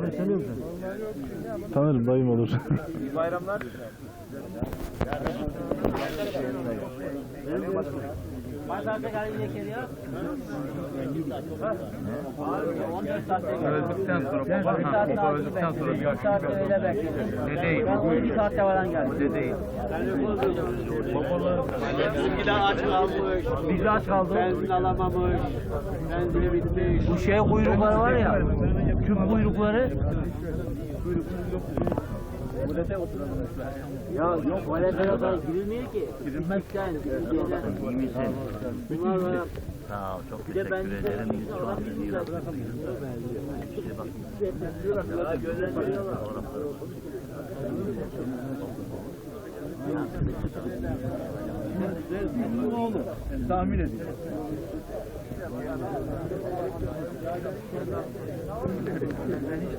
tanıyor musun? Tanırım dayım olur. İyi bayramlar. Öldükten sonra baba, ha, baba öldükten sonra bir bekledim. Ne değil? Ben 12 saatte falan geldim. Ne değil? Bizimkiler aç kalmış. Biz aç kaldık. Benzin alamamış. Benzini bitmiş. Bu şey kuyrukları var ya, tüp kuyrukları. Tuvalete oturamamışlar. Ya yok tuvalete yok girilmiyor ki. Girilmez. Girilmez. Bunlar var. Sağ ol, çok teşekkür ederim. Biz şu an bizi İşte bak. Ne oldu? Tahmin edin. Ben hiç